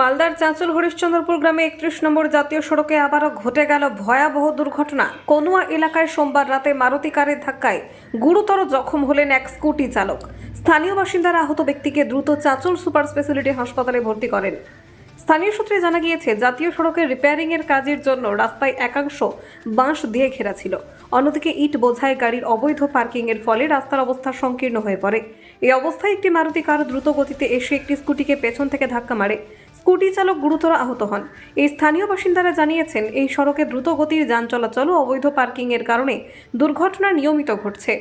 মালদার চাঁচল হরিশ্চন্দ্রপুর গ্রামে একত্রিশ নম্বর জাতীয় সড়কে আবারও ঘটে গেল ভয়াবহ দুর্ঘটনা। কনুয়া এলাকায় সোমবার রাতে মারুতি কারের ধাক্কায় গুরুতর জখম হলেন এক স্কুটি চালক। স্থানীয় বাসিন্দারা আহত ব্যক্তিকে দ্রুত চাঁচল সুপার স্পেশালিটি হাসপাতালে ভর্তি করেন। স্থানীয় সূত্রে জানা গিয়েছে, জাতীয় সড়কের রিপেয়ারিং এর কাজের জন্য রাস্তায় একাংশ বাঁশ দিয়ে ঘেরা ছিল। অন্যদিকে ইট বোঝায় গাড়ির অবৈধ পার্কিং এর ফলে রাস্তার অবস্থা সংকীর্ণ হয়ে পড়ে। এই অবস্থায় একটি মারুতি কার দ্রুত গতিতে এসে একটি স্কুটিকে পেছন থেকে ধাক্কা মারে। স্কুটি চালক গুরুতর আহত হন। এই স্থানীয় বাসিন্দারা জানিয়েছেন, এই সড়কে দ্রুত গতির যান চলাচল ও অবৈধ পার্কিং এর কারণে দুর্ঘটনা নিয়মিত ঘটছে।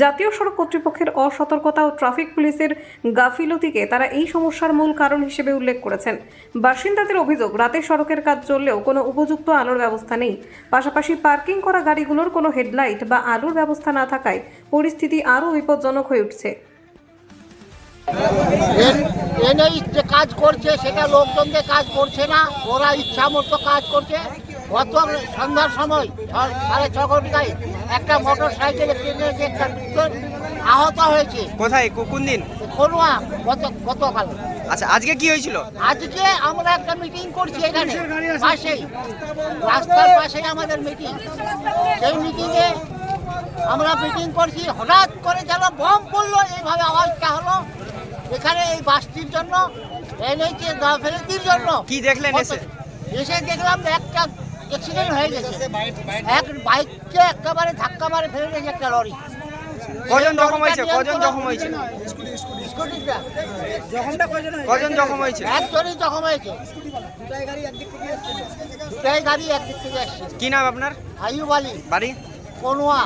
জাতীয় সড়ক কর্তৃপক্ষের অসতর্কতা ও ট্রাফিক পুলিশের গাফিলতিকে তারা এই সমস্যার মূল কারণ হিসেবে উল্লেখ করেছেন। বাসিন্দাদের অভিযোগ, রাতে সড়কের কাজ চললেও কোনো উপযুক্ত আলোর ব্যবস্থা নেই। পাশাপাশি পার্কিং করা গাড়িগুলোর কোনো হেডলাইট বা আলোর ব্যবস্থা না থাকায় পরিস্থিতি আরও বিপজ্জনক হয়ে উঠছে। এনএই যে কাজ করছে সেটা লোকজনকে কাজ করছে না। ওরা ইচ্ছা মতো কাজ করছে। গত সন্ধ্যার সময় সাড়ে ছ ঘন্টায় একটা মোটর সাইকেলে ট্রেনে একটা আহত হয়েছে। কোথায়? কোন দিন? কোনোয়া গত গতকাল। আচ্ছা আজকে কি হয়েছিল? আজকে আমরা একটা মিটিং করছি এখানে। পাশেই। রাস্তার পাশেই আমাদের মিটিং সেই মিটিংয়ে আমরা মিটিং করছি। হঠাৎ করে যেন বম পড়ল। এইভাবে আওয়াজটা হলো। এখানে এই বাসটির জন্য এনেছে গাফেলতির জন্য কি দেখলেন এসে? এসে দেখলাম একটা অ্যাক্সিডেন্ট হয়ে গেছে। এক বাইককে একেবারে ধাক্কা মারে ফেলে দিয়েছে একটা লরি কজন জখম হয়েছে? কজন জখম হয়েছে? কজন জখম হয়েছে? একজনই জখম হয়েছে। দুটাই গাড়ি একদিক থেকে আসছে কি নাম আপনার? আইয়ুব আলী। বাড়ি? কোনোয়া।